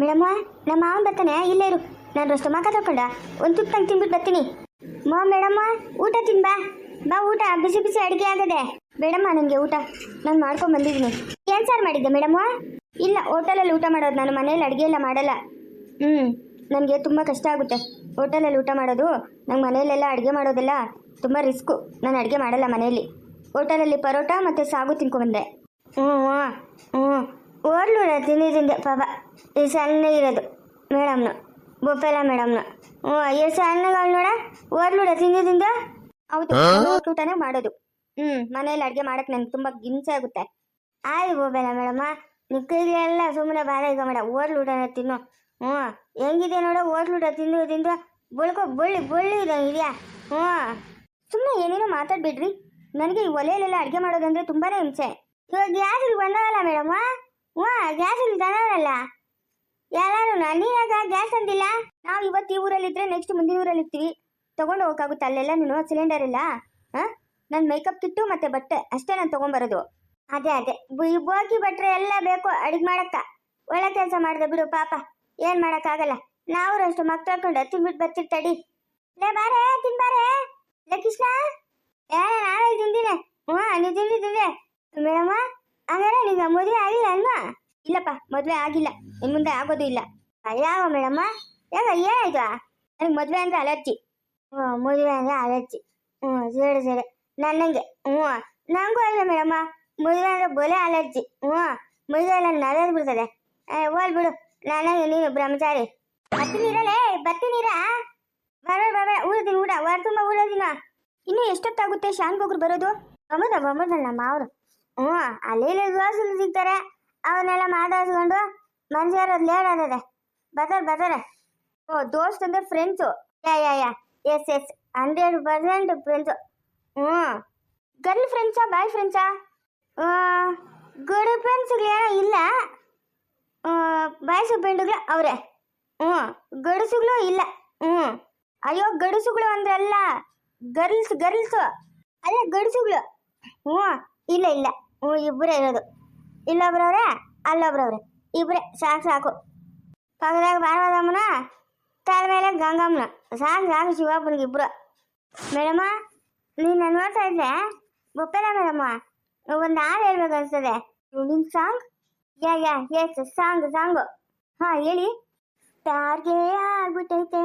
Madam ನಮ್ಮ ಮಾವನ್ ಬರ್ತಾನೆ, ಇಲ್ಲೇ ಇರು. ನಾನು ಅಷ್ಟು ಮಾಕ ತಕೊಂಡ ಒಂದು ತುತ್ತು ನಂಗೆ ತಿನ್ಬಿಟ್ಟು ಬರ್ತೀನಿ. ಮಾ, ಮೇಡಮ್ಮ, ಊಟ ತಿನ್ಬಾ ಬಾ. ಊಟ. ಬಿಸಿ ಬಿಸಿ ಅಡುಗೆ ಆಗದೆ. ಬೇಡಮ್ಮ, ನನಗೆ ಊಟ. ನಾನು ಮಾಡ್ಕೊಂಡು ಬಂದಿದ್ದೀನಿ. ಏನು ಸಾರು ಮಾಡಿದ್ದೆ, ಮೇಡಮ್ಮ? ಇಲ್ಲ, ಹೋಟೆಲಲ್ಲಿ ಊಟ ಮಾಡೋದು. ನಾನು ಮನೇಲಿ ಅಡುಗೆ ಎಲ್ಲ ಮಾಡಲ್ಲ. ಹ್ಞೂ ನನಗೆ ತುಂಬ ಕಷ್ಟ ಆಗುತ್ತೆ. ಹೋಟೆಲಲ್ಲಿ ಊಟ ಮಾಡೋದು, ನಂಗೆ ಮನೆಯಲ್ಲೆಲ್ಲ ಅಡುಗೆ ಮಾಡೋದೆಲ್ಲ ತುಂಬ ರಿಸ್ಕು. ನಾನು ಅಡುಗೆ ಮಾಡಲ್ಲ ಮನೆಯಲ್ಲಿ ಹೋಟೆಲಲ್ಲಿ ಪರೋಟ ಮತ್ತು ಸಾಗು ತಿನ್ಕೊಂಡ್ಬಂದೆ ಹ್ಞೂ ಹ್ಞೂ ಹ್ಞೂ ಓರ್ಲು ತಿಂದಿದ್ದಿಂದ ಪಾಪ. ಈ ಸಣ್ಣ ಇರೋದು ಮೇಡಮ್ನು. ಬೊಪ್ಪೆಲ್ಲ ಮೇಡಮ್ನು. ಹ್ಞೂ ಎಷ್ಟು ಸಣ್ಣಗಳು ನೋಡ ಓರ್ಲುಡ ತಿಂದಿದ್ದಿಂದ ಹೌದು ಊಟನೇ ಮಾಡೋದು. ಹ್ಞೂ ಮನೇಲಿ ಅಡುಗೆ ಮಾಡಕ್ಕೆ ನನಗೆ ತುಂಬ ಹಿಂಸೆ ಆಗುತ್ತೆ. ಆಯ್ ಬೋಬೇಲ ಮೇಡಮ್ಮ ನಿಕ್ಕೈದೆಲ್ಲ ಸುಮ್ಮನೆ ಬಾರ ಈಗ ಮೇಡಮ್ ಓಟ್ಲು ಊಟನ ತಿನ್ನು. ಹ್ಞೂ ಹೆಂಗಿದೆ ನೋಡ ತಿಂದು ತಿಂದು. ಬಳ್ಕೊ ಬೊಳ್ಳಿ ಬೊಳ್ಳಿ ಇದಂಗೆ ಇದೆಯಾ? ಹ್ಞೂ. ಸುಮ್ಮನೆ ಏನೇನೋ ಮಾತಾಡ್ಬಿಡ್ರಿ. ನನಗೆ ಈ ಒಲೆಯಲ್ಲೆಲ್ಲ ಅಡುಗೆ ಮಾಡೋದಂದ್ರೆ ತುಂಬಾನೇ ಹಿಂಸೆ. ಇವಾಗ ಯಾರು ಬಂದವಲ್ಲ ಮೇಡಮ್ಮ? ಹ್ಞೂ ಗ್ಯಾಸ್ ತಂದವರಲ್ಲ ಯಾರು ನೀನಾಗ ಗ್ಯಾಸ್ ಅಂದಿಲ್ಲ? ನಾವು ಇವತ್ತು ಈ ಊರಲ್ಲಿ ಇದ್ರೆ ನೆಕ್ಸ್ಟ್ ಮುಂದಿನ ಊರಲ್ಲಿ ಇರ್ತೀವಿ. ತಗೊಂಡು ಹೋಗೋಕ್ಕಾಗುತ್ತೆ ಅಲ್ಲೆಲ್ಲ ಸಿಲಿಂಡರ್ ಇಲ್ಲ, ಹಾಂ? ನನ್ನ ಮೇಕಪ್ ಕಿಟ್ಟು ಮತ್ತೆ ಬಟ್ಟೆ ಅಷ್ಟೇ ನಾನು ತಗೊಂಬರೋದು. ಅದೇ ಅದೇ. ಈ ಬೋಗಿ ಬಟ್ರೆ ಎಲ್ಲ ಬೇಕು, ಅಡಿಗೆ ಮಾಡಕ್ಕ. ಒಳ್ಳೆ ಕೆಲಸ ಮಾಡ್ದೆ ಬಿಡು, ಪಾಪ. ಏನ್ ಮಾಡಕ್ಕಾಗಲ್ಲ. ನಾವು ಅಷ್ಟು ಮಕ್ಳು ಹಾಕೊಂಡು ತಿನ್ಬಿಟ್ಟು ತಡಿ ಲೇ, ಬಾರೆ ತಿನ್ಬಾರೆ ಲೇ, ಕೃಷ್ಣ. ಏ ನಾವೇ ತಿಂದಿನಿ. ಹ್ಞೂ ನೀವು ತಿಂಡಿ ತಿಂದೆ ಮೇಡಮ್ಮ ಹಂಗಾರೆ ನಿಂಗೆ ಮದುವೆ ಆಗಿಲ್ಲ ಅಲ್ವಾ? ಇಲ್ಲಪ್ಪ, ಮದುವೆ ಆಗಿಲ್ಲ. ಇನ್ನು ಮುಂದೆ ಆಗೋದು ಇಲ್ಲ. ಯಾವ ಮೇಡಮ್ಮ, ಯಾಕ ಏನಾಯ್ತು ನನಗೆ ಮದುವೆ ಅಂದ್ರೆ ಅಲರ್ಜಿ. ಹ್ಞೂ ಮದುವೆ ಅಂದ್ರೆ ಅಲರ್ಜಿ. ಹ್ಞೂ ಸರಿ ಸರಿ ನನ್ನಂಗೆ ಹ್ಞೂ ನಂಗೂ ಅಲ್ಲ ಮೇಡಮ್ಮ. ಮದುವೆ ಅಂದ್ರೆ ಬೊಲೆ ಅಲರ್ಜಿ. ಹ್ಞೂ ಮದುವೆ ಎಲ್ಲ ನರದ್ ಬಿಡ್ತದೆ. ಹೋಲ್ ಬಿಡು. ನನಗೆ ನೀನು ಬ್ರಹ್ಮಚಾರಿ. ಬರ್ತೀನಿರಲೇ ಬರ್ತೀನಿರಾ ಬರಬೇಡ ಬರಬೇಡ ಊರದಿನ ಊಟ. ವಾರ ತುಂಬ ಊರದಿನ ಇನ್ನು ಎಷ್ಟೊತ್ತಾಗುತ್ತೆ ಶಾನ್ ಹೋಗ್ರು ಬರೋದು? ಬೊಮ್ಮದ ಬೊಮ್ಮದಲ್ಲ ನಮ್ಮ ಅವರು ಹ್ಞೂ ಅಲ್ಲಿ ಇಲ್ಲಿ ದೋಸಲು ಸಿಗ್ತಾರೆ. ಅವನ್ನೆಲ್ಲ ಮಾತಾಡ್ಸ್ಕೊಂಡು ಮನುಷ್ಯರ ಲೇಟ್ ಆಗ್ತದೆ ಬರ್ತಾರೆ ಬರ್ತಾರೆ ಓ, ದೋಸ್ತ್ ಅಂದ್ರೆ friends yeah yeah yeah. Yes yes hundred percent friends ಹ್ಞೂ. ಗರ್ಲ್ ಫ್ರೆಂಡ್ಸಾ ಬಾಯ್ ಫ್ರೆಂಡ್ಸಾ ಗರ್ಲ್ ಫ್ರೆಂಡ್ಸ್ಗಳೇನೋ ಇಲ್ಲ. ಬಾಯ್ಸು ಫ್ರೆಂಡ್ಗಳು ಅವರೇ. ಹ್ಞೂ. ಗಡಸುಗಳು ಇಲ್ಲ. ಹ್ಞೂ. ಅಯ್ಯೋ ಗಡಸುಗಳು ಅಂದ್ರಲ್ಲ ಗರ್ಲ್ಸ್ ಗರ್ಲ್ಸು ಅದೇ ಗಡಸುಗಳು ಹ್ಞೂ. ಇಲ್ಲ ಇಲ್ಲ. ಇಬ್ಬರೇ ಇರೋದು. ಇಲ್ಲೊಬ್ರವ್ರೆ? ಅಲ್ಲೊಬ್ರವ್ರೆ. ಇಬ್ಬರೇ ಸಾಕು ಸಾಕು. ಪಕ್ಕದಾಗ ಬಾರವಾದಮ್ಮನ ತಲೆ ಮೇಲೆ ಗಂಗಮ್ಮನ. ಸಾಕು ಸಾಕು ಶಿವಪ್ಪನಿಗೆ ಇಬ್ಬರು ಮೇಡಮ್ಮ, ನೀನು ನೋಡ್ತಾ ಇದ್ದೆ ಗೊಪ್ಪಲ್ಲ ಮೇಡಮ್ಮ. ಒಂದು ಹಾಡು ಹೇಳ್ಬೇಕು ಅನ್ಸ್ತದೆ. ನಿಮ್ song yeah yeah yes song song ಹಾಂ, ಹೇಳಿ. ಪ್ಯಾರ್ಗೆ ಆಗ್ಬಿಟ್ಟೈತೆ.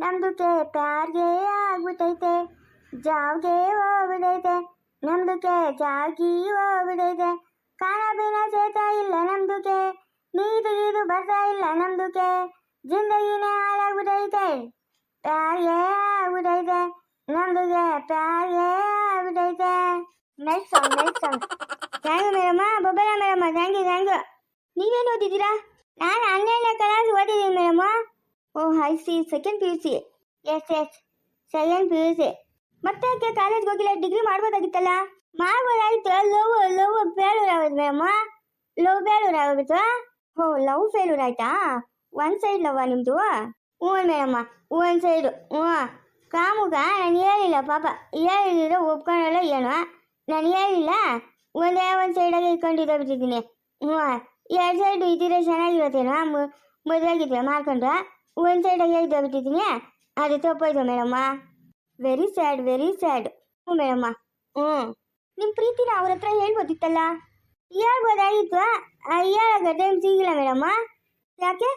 ನಮ್ದುಕ್ಕೆ ಪ್ಯಾರ್ಗೆ ಆಗ್ಬಿಟ್ಟೈತೆ. ಜಾವ್ಗೆ ಹೋಗ್ಬಿಡೈತೆ ನಮ್ದುಕ್ಕೆ ಜಾಗಿ ಹೋಗ್ಬಿಡೈತೆ ಕಾಣ ಬಿನ ಸೇತ ಇಲ್ಲ ನಮ್ದುಕ್ಕೆ ನೀರು ಗೀರು ಬರ್ತಾ ಇಲ್ಲ ನಮ್ದುಕ್ಕೆ ಜಿಂದಗಿನೇ ಹಾಳಾಗ್ಬಿಟ್ಟೈತೆ ಪ್ಯಾರ್ಗೆ ಆಗ್ಬಿಟ್ಟೈತೆ ನಮ್ದುಗೆ ಪ್ಯಾರ್ಗೆ ಆಗ್ಬಿಟ್ಟೈತೆ night song night song thank you madam ಬೊಬ್ಬಲ ಮೇಡಮ್ಮ ಥ್ಯಾಂಕ್ ಯು ಥ್ಯಾಂಕ್ ಯು ನೀವೇನು ಓದಿದ್ದೀರಾ ನಾನು ಹನ್ನೆರಡನೇ ಕ್ಲಾಸ್ ಓದಿದ್ದೀನಿ ಮೇಡಮ್ಮ ಓ I see second P U C yes yes second P U C ಮತ್ತೆ ಯಾಕೆ ಕಾಲೇಜ್ಗೆ ಹೋಗಿಲ್ಲ ಡಿಗ್ರಿ ಮಾಡ್ಬೋದಾಗಿತ್ತಲ್ಲ? ಮಾಡ್ಬೋದಾಗಿತ್ತು. ಲವ್ ಲವ್ ಫೇಲ್ಯೂರ್ ಆಗೋದು ಮೇಡಮ್ಮ ಲವ್ ಫೇಲ್ಯೂರ್ ಆಗೋಗಿತ್ತು ಹೋ ಲವ್ ಫೇಲೂರ್ ಆಯ್ತಾ? ಒನ್ ಸೈಡ್ ಲವ್ವ ನಿಮ್ಮದು ಹ್ಞೂ ಮೇಡಮ್ಮ ಒನ್ ಸೈಡು ಹ್ಞೂ. ಕಾಮುಗ ನಾನು ಹೇಳಿಲ್ಲ ಪಾಪ. ಹೇಳಿದ್ರೆ ಒಪ್ಕೊಂಡಲ್ಲ ಏನೋ. ನಾನು ಹೇಳಿಲ್ಲ? ಒಂದೇ ಒಂದು ಸೈಡಾಗೆ ಇಟ್ಕೊಂಡಿದ್ದೆ ಬಿಟ್ಟಿದ್ದೀನಿ. ಹ್ಞೂ. ಎರಡು ಸೈಡ್ ಇದ್ದಿದ್ರೆ ಮದುವೆ ಆಗಿದ್ದೆ ಮಾಡ್ಕೊಂಡು ಒಂದು ಸೈಡಾಗೆ ಇದ್ದ ಬಿಟ್ಟಿದ್ದೀನಿ? ಅದು ತಪ್ಪಾಯ್ತು ಮೇಡಮ್ಮ? ವೆರಿ ಸ್ಯಾಡ್ ವೆರಿ ಸ್ಯಾಡ್ ಹ್ಞೂ ಮೇಡಮ್ಮ. ಹ್ಞೂ. ನಿಮ್ಮ ಪ್ರೀತಿನ ಅವ್ರ ಹತ್ರ ಹೇಳ್ಬೋದಿತ್ತಲ್ಲ ಹೇಳ್ಬೋದಾಗಿತ್ತು ಹೇಳೋ ಟೈಮ್ ಸಿಗಿಲ್ಲ ಮೇಡಮ್ಮ. ಯಾಕೆ?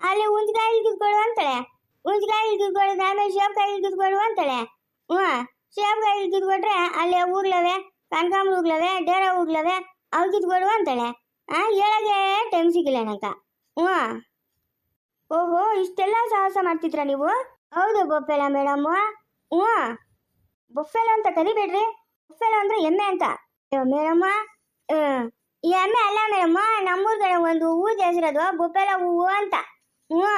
ಅಲ್ಲಿ ಉಂಚ್ಕಾಯಿ ಕಿತ್ಕೊಡು ಅಂತಾಳೆ. ಉಂಚ್ಕಾಯಿ ಕಿತ್ಕೊಡು ಆಮೇಲೆ ಶೇಪ್ಕಾಯಿ ಕಿತ್ಕೊಡು ಅಂತಾಳೆ. ಹ್ಞೂ ಶೇಪ್ಕಾಯಿ ಕಿತ್ಕೊಟ್ರೆ ಅಲ್ಲಿ ಹೂಗ್ಲವೆ ಕನಕಾಂಬ್ರ ಹೂಗ್ಲವೆ ಡೇರ ಹೂಗ್ಲವೆ ಅವು ಕಿತ್ಕೊಡು ಅಂತಾಳೆ. ಹಾಂ ಹೇಳೋಕೆ ಟೈಮ್ ಸಿಗಿಲ್ಲ ನನಗ ಹ್ಞೂ. ಓಹೋ ಇಷ್ಟೆಲ್ಲ ಸಾಹಸ ಮಾಡ್ತಿದ್ರ ನೀವು? ಹೌದು ಬೊಪ್ಪೆಲ ಮೇಡಮ್ ಹ್ಞೂ ಬೊಫೆಲ ಅಂತ ಕರಿಬೇಡ್ರಿ. ಬೊಫೆಲ ಅಂದ್ರೆ ಎಮ್ಮೆ ಅಂತ. ಮೇಡಮ್ಮ. ಎಮ್ಮೆ ಅಲ್ಲ ಮೇಡಮ್ಮ ನಮ್ಮೂರ್ ಕಡೆ ಒಂದು ಹೂವು ಹೆಸರದು ಬೊಫೆಲೋ ಹೂವು ಅಂತ. ಹ್ಞೂ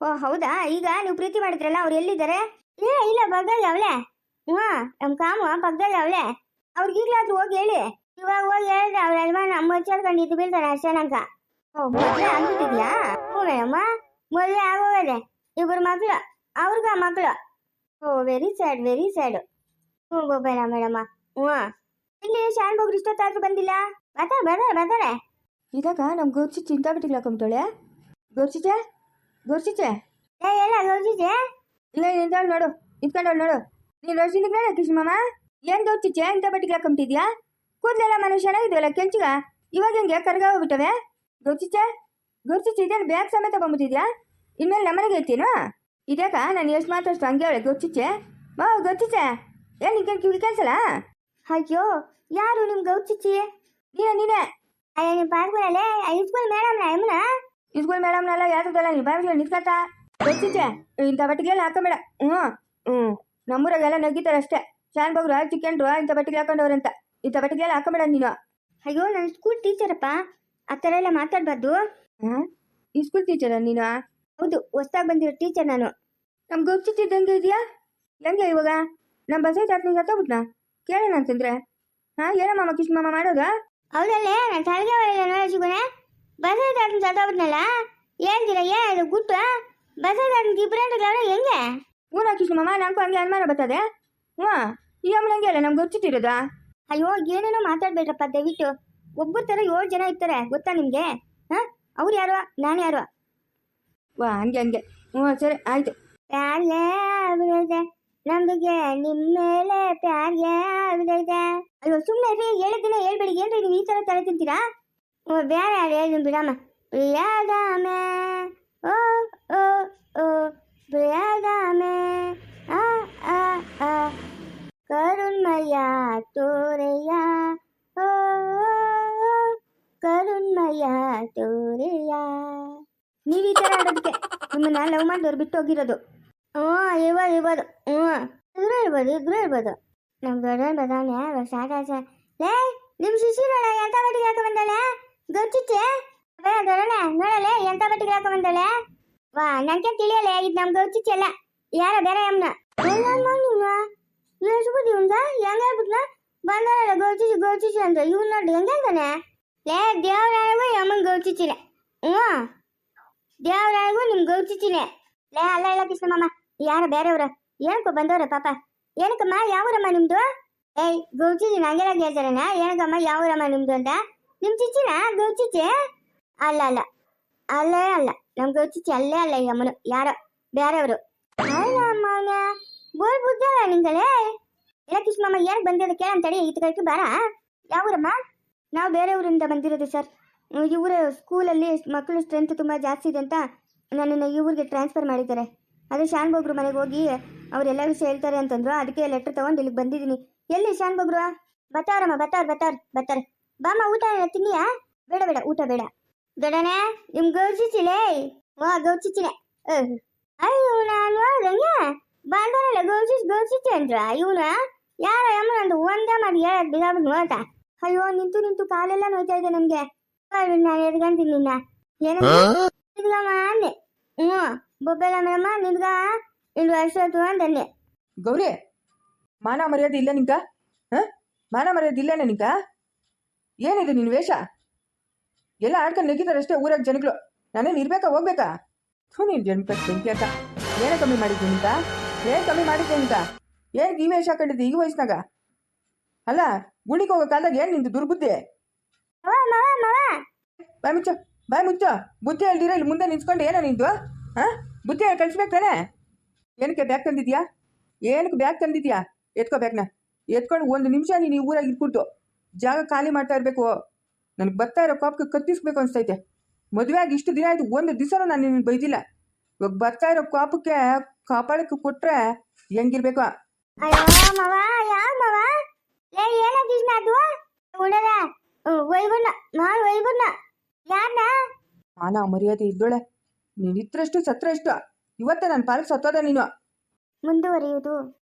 ಓ, ಹೌದಾ? ಈಗ ನೀವು ಪ್ರೀತಿ ಮಾಡಿದ್ರಲ್ಲ, ಅವ್ರು ಎಲ್ಲಿದ್ದಾರೆ? ಏ, ಇಲ್ಲ, ಪಕ್ಕದಲ್ಲಿ ಅವಳೆ. ಹ್ಞೂ ನಮ್ಮ ಕಾಮು, ಪಕ್ಕದಲ್ಲಿ ಅವಳೆ. ಅವ್ರಿಗೆ ಈಗಲಾದ್ರೂ ಹೋಗಿ ಹೇಳಿ. ಇವಾಗ ಹೋಗಿ ಹೇಳಿದ್ರೆ ಅವ್ರ ನಮ್ಮ ನಮ್ಮ ಕಂಡಿದ್ದು ಬೀಳ್ತಾರೆ ಅಷ್ಟೇನಂಕ ಓ, ಮದುವೆ ಆಗ್ಬಿಟ್ಟಿದ್ಯಾ? ಹ್ಞೂ ಮೇಡಮ್ಮ. ಮದುವೆ ಆಗೋಗದೆ. ಇಬ್ಬರು ಮಕ್ಕಳು ಅವ್ರಿಗ ಮಕ್ಕಳು oh very sad very sad ಹ್ಞೂ ಗೋಪಾಲ ಮೇಡಮ್ಮ ಹ್ಞೂ. ಇಲ್ಲಿ ಶಾನ್ ಹೋಗ್ರಿ ಇಷ್ಟೊತ್ತಾದ್ರೂ ಬಂದಿಲ್ಲ? ಬರ್ತಾರೆ ಬರ್ತಾರೆ ಬರ್ತಾರೆ. ಇದಾಗ ನಮ್ಮ ಗೋರ್ಚಿ ಚಿಂತಾ ಬಿಟ್ಟಿಲ್ಲ ಕಂಬ್ತಾಳೆ ಗೋರ್ಚಿಚೆ ಗೋರ್ಚಿಚೆ ಏ ಎಲ್ಲ ಗೌಜಿಜೆ ಇಲ್ಲ ನಿಂತಾಳು ನೋಡು ನಿಂತ್ಕೊಂಡವಳು ನೋಡು. ನೀನು ನೋಡ ಕೃಷ್ಣಮ್ಮ ಏನು ಗೌರ್ಚಿಚೆ ಇಂಥ ಬಟ್ಟಿಗೆ ಹಾಕೊಂಬಿಟ್ಟಿದ್ಯಾ ಕೂದಲೆಲ್ಲ ಮನೆ ಚೆನ್ನಾಗಿದೆಯಲ್ಲ ಕೆಂಚಿಗ? ಇವಾಗ ಹೆಂಗೆ ಕರ್ಗ ಹೋಗ್ಬಿಟ್ಟವೆ? ಗೌರ್ಚಿಚೆ ಗೌರ್ಚಿಚೆ ಇದೇನು ಬ್ಯಾಗ್ ಸಮೇತ ಬಂದ್ಬಿಟ್ಟಿದ್ಯಾ? ಇನ್ಮೇಲೆ ನಮ್ಮನೆಗೆ ಹೇಳ್ತೀನೋ ಇದ್ಯಾಕ? ನಾನು ಎಷ್ಟು ಮಾತಾಡ್ತು ಹಂಗೆ ಅವಳೆ ಗೌರ್ಚಿಚೆ ಮಾ ಏನು ನಿಂಗೆ ಕಿವಿ ಕೇಳಿಸಲ್ಲ ಅಯ್ಯೋ ಯಾರು ನಿಮ್ ಗೌಚಿಚ್ಚಿ ನೀನೇ ನೀನೇ. ಅಯ್ಯ ನಿಮ್ ಪಾಸ್ಗಳಲ್ಲೇ ಇಸ್ಕೂಲ್ ಮೇಡಮ್ ಎಮ್ಮನ ಇಸ್ಕೂಲ್ ಮೇಡಮ್ನೆಲ್ಲ ಯಾವ್ದಲ್ಲ ನೀ ಬಾಗಿಲು ನಿಂತ್ಕತ್ತ? ಗೊತ್ತಿದ್ದೆ ಇಂಥ ಬಟ್ಟಿಗೆಲ್ಲ ಹಾಕೊಂಬೇಡ. ಹ್ಞೂ ಹ್ಞೂ ನಮ್ಮೂರಾಗೆಲ್ಲ ನಗ್ಗಿತಾರೆ ಅಷ್ಟೇ. ಶಾನ್ ಬಗ್ರು ಚಿಕ್ಕಂಡ್ರು ಇಂಥ ಬಟ್ಟಿಗೆ ಹಾಕೊಂಡವ್ರಂತ ಇಂಥ ಬಟ್ಟಿಗೆಲ್ಲ ಹಾಕೊಂಬೇಡ ನೀನು. ಅಯ್ಯೋ ನಾನು ಸ್ಕೂಲ್ ಟೀಚರಪ್ಪ ಆ ಥರ ಎಲ್ಲ ಮಾತಾಡಬಾರ್ದು. ಹಾಂ? ಈ ಸ್ಕೂಲ್ ಟೀಚರ ನೀನು? ಹೌದು ಹೊಸ್ದಾಗಿ ಬಂದಿರೋ ಟೀಚರ್ ನಾನು. ನಮ್ಮ ಇದ್ದಂಗೆ ಇದೆಯಾ? ಹೆಂಗೆ ಇವಾಗ? ನಮ್ಮ ಬಸೈ ಚಾಟ್ನಿ ಸತ್ತೋಗ್ಬಿಟ್ನಾ ಕೇಳೋಣ ಅಂತಂದ್ರೆ. ಹಾಂ ಏನಮ್ಮ ಕಿಶ್ ಮಾಮ ಮಾಡೋದು? ಹೌದಲ್ಲೇ ನಾನು ತಲೆಗೆ ಒಳಗೆ ನೋಡೋ ಸಿಗೋಣ ಬಸವ ದಾಟನ್ ಸತ್ತೋಗ್ಬಿಟ್ನಲ್ಲ ಹೇಳ್ತೀರ ಏನು ಗುಟ್ಟು ಬಸವ ದಾಟನ್ ಇಬ್ಬರಂಟಗಳನ್ನ ಹೆಂಗೆ? ಊನ ಕಿಶ್ ಮಾಮ ನಂಗೂ ಹಂಗೆ ಅನುಮಾನ ಬರ್ತದೆ. ಹ್ಞೂ ಈ ಅಮ್ಮನ ಹಂಗೆ ಅಲ್ಲ ನಮ್ಗೆ ಗೊತ್ತಿಟ್ಟಿರೋದಾ ಅಯ್ಯೋ ಏನೇನೋ ಮಾತಾಡ್ಬೇಡ್ರಪ್ಪ ದಯವಿಟ್ಟು. ಒಬ್ಬರ ಥರ ಏಳು ಜನ ಇರ್ತಾರೆ ಗೊತ್ತಾ ನಿಮಗೆ? ಹಾಂ? ಅವ್ರು ಯಾರೋ ನಾನು ಯಾರು? ವಾ ಹಂಗೆ ಹಂಗೆ ಹ್ಞೂ ಸರಿ ಆಯಿತು ಪ್ಯಾರ್ಗೆ ಆಗ್ಬಿಡೈತೆ ನಮ್ಗೆ ನಿಮ್ಮ ಮೇಲೆ ಪ್ಯಾರ್ಗೆ ಆಗ್ಬಿಡೈತೆ ಅಯ್ಯೋ ಸುಮ್ಮನೆ ರೀ ಹೇಳಿದ್ದೀನಿ ಹೇಳ್ಬೇಡಿ ಏನ್ರಿ ನೀವು ಈ ಥರ ತಲೆ ತಿಂತೀರಾ ಓ ಬೇಡ ಹೇಳಿ ಬಿಡಮ್ಮ ಪ್ರಿಯಾದಾಮೆ ಓ ಓ ಓ ಪ್ರಿಯಾದಾಮೆ ಆ ಆ ಆ ಕರುಣ್ಮಯ ತೋರೆಯ ಓ ಓ, ಓ, ಕರುಣ್ಮಯ ತೋರೆಯ ನೀವು ಈ ಥರ ಆಡೋದಕ್ಕೆ ನಿಮ್ಮನ್ನ ಲವ್ ಮಾಡಿದವ್ರು ಬಿಟ್ಟು ಹೋಗಿರೋದು. ಹ್ಞೂ, ಇರ್ಬೋದು ಇರ್ಬೋದು. ಹ್ಞೂ. ಇದ್ರು ಇರ್ಬೋದು ಇದ್ರು ಇರ್ಬೋದು. ನಮ್ಮ ದೊಡ್ಡವನ್ ಬದವನೆ ಸಾಕಾಸ ಲೇ ನಿಮ್ಮ ಶಿಶಿರೋಣ ಎಂಥ ಬಟ್ಟಿಗೆ ಹಾಕೊ ಬಂದಾಳೆ? ಗೊತ್ತಿಚ್ಚೆ ಬೇಡ ದೊಡ್ಡನೆ ನೋಡಲೆ ಎಂಥ ಬಟ್ಟಿಗೆ ಹಾಕೊ ಬಂದಾಳೆ? ವಾ ನನಗೆ ತಿಳಿಯಲ್ಲ ಇದು ನಮ್ಮ ಗೌಚಿಚ್ಚೆ ಅಲ್ಲ. ಯಾರ ಬೇರೆ ಅಮ್ಮನ. ಎಷ್ಟ್ಬಿಟ್ಟು ಇವಂಗ ಹೆಂಗ ಹೇಳ್ಬಿಟ್ನ? ಬಂದಾರಲ್ಲ ಗೌಚಿಚ್ಚಿ ಗೌಚಿಚ್ಚಿ ಅಂದ್ರೆ. ಇವ್ನು ನೋಡಿ, ಹೆಂಗೆ ಅಂತಾನೆ ಲೇ ದೇವ್ರಾಗೂ ಅಮ್ಮನ ಗೌಚಿಚ್ಚಿನೆ ಹ್ಞೂ. ದೇವ್ರಾಗೂ ನಿಮ್ ಗೌಚಿಚಿನೇ ಲೇ, ಅಲ್ಲ ಇಲ್ಲ ಕೃಷ್ಣಮ್ಮ ಯಾರ ಬೇರೆಯವ್ರ? ಏನಕ್ಕೋ ಬಂದವ್ರ ಪಾಪ. ಏನಕ್ಕಮ್ಮ, ಯಾವೂರಮ್ಮ ನಿಮ್ದು? ಏಯ್ ಗೌಚಿಚಿ ನಂಗೆಲ್ಲ ಹೇಳ್ತಾರಣ್ಣ ಏನಕ್ಕಮ್ಮ, ಯಾವೂರಮ್ಮ ನಿಮ್ದು ಅಂತ? ನಿಮ್ ಚಿಚ್ಚಿನ ಗೌಚಿಚಿ ಅಲ್ಲ ಅಲ್ಲ. ಅಲ್ಲೇ ಅಲ್ಲ. ನಮ್ ಗೌಚಿಚಿ ಅಲ್ಲೇ ಅಲ್ಲ ಈ ಅಮ್ಮನು. ಯಾರೋ? ಬೇರೆಯವರು. ಅಲ್ಲ ಅಮ್ಮ ಅವ್ನ ಬೋಲ್ ಬುದ್ಧಲ್ಲ ನಿಂಗಲೇ? ಇಲ್ಲ ಕೃಷ್ಣಮ್ಮ ಏನ್ ಬಂದಿರೋದು ಕೇಳಂತಡಿ ಇತ್ತು ಕೈకి ಬಾರ. ಯಾವೂರಮ್ಮ? ನಾವು ಬೇರೆ ಊರಿಂದ ಬಂದಿರೋದು ಸರ್. ಇವರ ಸ್ಕೂಲಲ್ಲಿ ಮಕ್ಕಳು ಸ್ಟ್ರೆಂತ್ ತುಂಬ ಜಾಸ್ತಿ ಇದೆ ಅಂತ ನನ್ನನ್ನು ಈ ಊರಿಗೆ ಟ್ರಾನ್ಸ್ಫರ್ ಮಾಡಿದ್ದಾರೆ. ಅದೇ ಶಾನ್ ಬೊಬ್ರು ಮನೆಗೆ ಹೋಗಿ ಅವರೆಲ್ಲ ವಿಷಯ ಹೇಳ್ತಾರೆ ಅಂತಂದ್ರು. ಅದಕ್ಕೆ ಲೆಟ್ರ್ ತೊಗೊಂಡು ಇಲ್ಲಿಗೆ ಬಂದಿದ್ದೀನಿ. ಎಲ್ಲಿ ಶಾನ್ ಬೊಬ್ರು? ಬತ್ತಾರಮ್ಮ, ಬತ್ತಾರ್ ಬತ್ತಾರ್, ಬತ್ತಾರ. ಬಾಮ್ಮ, ಊಟ ತಿನ್ನಿಯಾ? ಬೇಡ ಬೇಡ, ಊಟ ಬೇಡ. ದೊಡನೆ ನಿಮ್ ಗೌಚಿಚಿಲೇ ವಾ ಗೌಚಿಚಿನೆ ಅಯ್ಯೋ, ನಾನು ನೋಡ್ದಂಗೆ ಬಂದವರಲ್ಲ ಗೌಚಿಸ್ ಗೌಚಿಚಿ ಅಂದ್ರ? ಇವನ? ಯಾರ ಯಮ್ಮನ ಅಂತ ಒಂದೇ ಮಾಡಿ ಹೇಳಕ್ ಬಿದ್ದಾಬಿಟ್ಟು ನೋಡ್ತಾ ಅಯ್ಯೋ, ನಿಂತು ನಿಂತು ಕಾಲೆಲ್ಲ ನೋಯ್ತಾ ಇದೆ ನನ್ಗೆ. ಅಯ್ಯೋ, ನಾನು ಎದ್ಗಂತೀನಿ ನಿನ್ನ ಏನಂತ ನಿನ್ಗಮ್ಮ ಅಂದೆ ಹ್ಞೂ ಬೊಬ್ಬೆಲ್ಲ ಮೇಡಮ್ಮ ನಿನ್ಗ ಇನ್ನು ವರ್ಷ ಆಯ್ತು ಅಂದೆ ಗೌರಿ ಮಾನ ಮರ್ಯಾದೆ ಇಲ್ಲ ನಿಂಕ ಹಾಂ ಮಾನ ಮರ್ಯಾದೆ ಇಲ್ಲ ನಿಂಕ ಏನಿದು ನಿನ್ ವೇಷ ಎಲ್ಲ ಆಡ್ಕೊಂಡು ನೆಗಿತಾರಷ್ಟೇ ಊರಾಗ ಜನಗಳು ನಾನೇನು ಇರ್ಬೇಕಾ ಹೋಗ್ಬೇಕಾ ಥೂ ನೀನು ಜನ್ಮ ಬೆಂಕಿ ಅಂತ ಏನೇ ಕಮ್ಮಿ ಮಾಡಿದ್ದೆ ನಿಂಕ ಏನು ಕಮ್ಮಿ ಮಾಡಿದ್ದೆ ನಿಂತ ಏನು ಈ ವೇಷ ಕಂಡಿದ್ದೆ ಈ ವಯಸ್ಸಿನಾಗ ಅಲ್ಲ ಗುಣಿಗೆ ಹೋಗೋ ಕಾಲದಾಗ ಏನು ನಿಂದು ದುರ್ಬುದ್ಧಿ ಮವ ಮವ ಮವ ಬಾಯ್ ಮುಚ್ಚ ಬಾಯ್ ಮುಚ್ಚ. ಬುದ್ಧಿ ಹೇಳ್ದಿರೋ ಇಲ್ಲಿ ಮುಂದೆ ನಿಂತ್ಕೊಂಡು ಏನೋ ನಿಂದು, ಹಾಂ? ಬುದ್ಧಿ ಹೇಳಿ ಕಳಿಸ್ಬೇಕು ತಾನೆ? ಏನಕ್ಕೆ ಬ್ಯಾಗ್ ತಂದಿದ್ಯಾ? ಏನಕ್ಕೆ ಬ್ಯಾಗ್ ತಂದಿದ್ಯಾ? ಎತ್ಕೋ ಬ್ಯಾಗ್ನ. ಎತ್ಕೊಂಡು ಒಂದು ನಿಮಿಷ ನೀನು ಈ ಊರಾಗ ಇಟ್ಬಿಟ್ಟು ಜಾಗ ಖಾಲಿ ಮಾಡ್ತಾ ಇರಬೇಕು. ನನಗೆ ಬರ್ತಾ ಇರೋ ಕೋಪಕ್ಕೆ ಕತ್ತಿಸ್ಬೇಕು ಅನಿಸ್ತೈತೆ. ಮದುವೆ ಆಗಿ ಇಷ್ಟು ದಿನ ಆಯ್ತು, ಒಂದು ದಿವಸನೂ ನಾನು ನಿನ್ನ ಬೈದಿಲ್ಲ. ಇವಾಗ ಬರ್ತಾ ಇರೋ ಕೋಪಕ್ಕೆ ಕಾಪಾಳಕ್ಕೆ ಕೊಟ್ರೆ ಹೆಂಗಿರ್ಬೇಕು? ಅಯ್ಯೋ, ಮವ, ಯಾವ ಮವ? ಲೇ ಏನ ಕೃಷ್ಣ ಅದು? ಉಡದ ವೈಬಣ್ಣ ಮಾಡ್ ವೈಬಣ್ಣ ಮಾನ ಮರ್ಯಾದೆ ಇದ್ದೋಳೆ. ನೀನು ಇತ್ರಷ್ಟು ಸತ್ರ ಎಷ್ಟು ಇವತ್ತೇ ನನ್ನ ಪಾಲಕ್ ಸತ್ತೋದ ನೀನು. ಮುಂದುವರಿಯುವುದು.